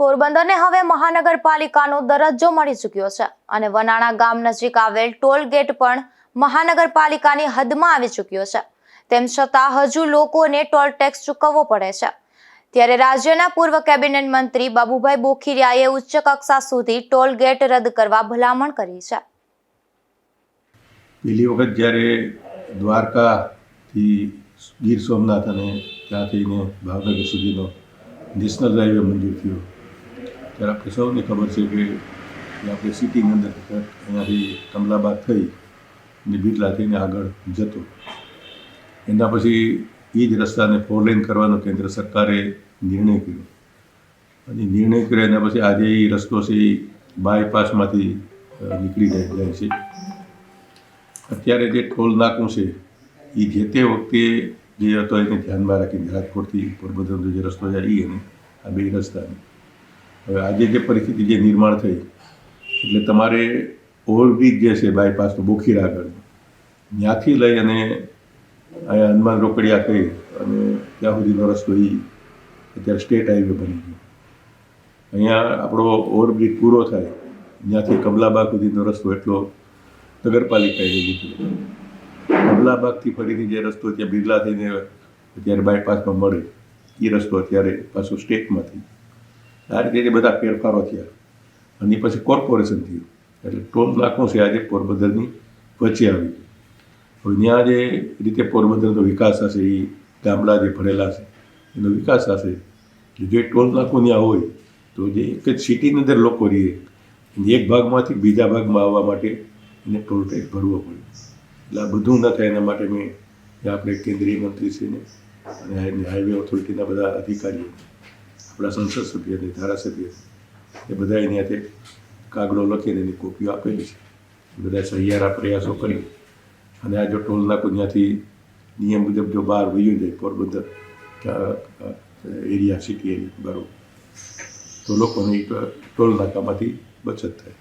પોરબંદરને હવે મહાનગરપાલિકાનો દરજ્જો મળી ચૂક્યો છે અને વનાણા ગામ નજીક આવેલ ટોલ ગેટ પણ મહાનગરપાલિકાની હદમાં આવી ચૂક્યો છે. તેમ છતાં હજુ લોકોને ટોલ ટેક્સ ચૂકવવો પડે છે. ત્યારે રાજ્યના પૂર્વ કેબિનેટ મંત્રી બાબુભાઈ બોખીરિયાએ ઉચ્ચ કક્ષા સુધી ટોલ ગેટ રદ કરવા ભલામણ કરી છે. પેલી વખત જ્યારે દ્વારકાથી ગીર સોમનાથ અને ત્યાંથી ભાવનગર સુધીનો નેશનલ હાઈવે મંજૂર થયો. ત્યારે આપણે સૌને ખબર છે કે આપણે સિટીની અંદર અહીંયાથી કમલાબાદ થઈ ને બિરલા થઈને આગળ જતો એના પછી એ જ રસ્તાને ફોર લેન કરવાનો કેન્દ્ર સરકારે નિર્ણય કર્યો અને નિર્ણય કર્યો એના પછી આજે એ રસ્તો છે એ બાયપાસમાંથી નીકળી જાય છે અત્યારે જે ટોલ નાકું છે એ જે તે વખતે જે હતો એને ધ્યાનમાં રાખીને રાજકોટથી પોરબંદરનો જે રસ્તો જાય એ અને આ બે રસ્તાને હવે આજે જે પરિસ્થિતિ જે નિર્માણ થઈ, એટલે તમારે ઓવરબ્રિજ જે છે બાયપાસનો બોખીર આગળ ત્યાંથી લઈ અને અહીંયા હનુમાન રોકડિયા કહી અને ત્યાં સુધીનો રસ્તો એ અત્યારે સ્ટેટ હાઈવે બની ગયો. અહીંયા આપણો ઓવરબ્રિજ પૂરો થાય, ત્યાંથી કમલાબાગ સુધીનો રસ્તો એટલો નગરપાલિકાએ લીધો. કમલાબાગથી ફરીથી જે રસ્તો ત્યાં બિરલા થઈને અત્યારે બાયપાસમાં મળે એ રસ્તો અત્યારે પાછો સ્ટેટમાંથી આ રીતે જે બધા ફેરફારો થયા. અને પછી કોર્પોરેશન થયું. એટલે ટોલ નાખું છે આજે પોરબંદરની વચ્ચે આવી હવે ત્યાં જે રીતે પોરબંદરનો વિકાસ થશે એ ગામડા જે ભરેલા છે, એનો વિકાસ થશે જે ટોલ નાખું ત્યાં હોય, તો જે એક જ સિટીની અંદર લોકો રહીએ એક ભાગમાંથી બીજા ભાગમાં આવવા માટે એને ટોલ ટેક્સ ભરવો પડે. એટલે આ બધું ન થાય એના માટે મેં આપણે કેન્દ્રીય મંત્રીશ્રીને અને હાઈ- હાઈવે ઓથોરિટીના બધા અધિકારીઓ આપણા સંસદ સભ્ય અને ધારાસભ્ય એ બધા એની હાથે કાગળો લખીને એની કોપીઓ આપેલી છે. બધા સહિયારા પ્રયાસો કરી. અને આ જો ટોલ નાકું ત્યાંથી નિયમ મુજબ જો બહાર વયું જાય પોરબંદર એરિયા, સિટી એરિયા બરાબર. તો લોકોને ટોલ નાકામાંથી બચત થાય.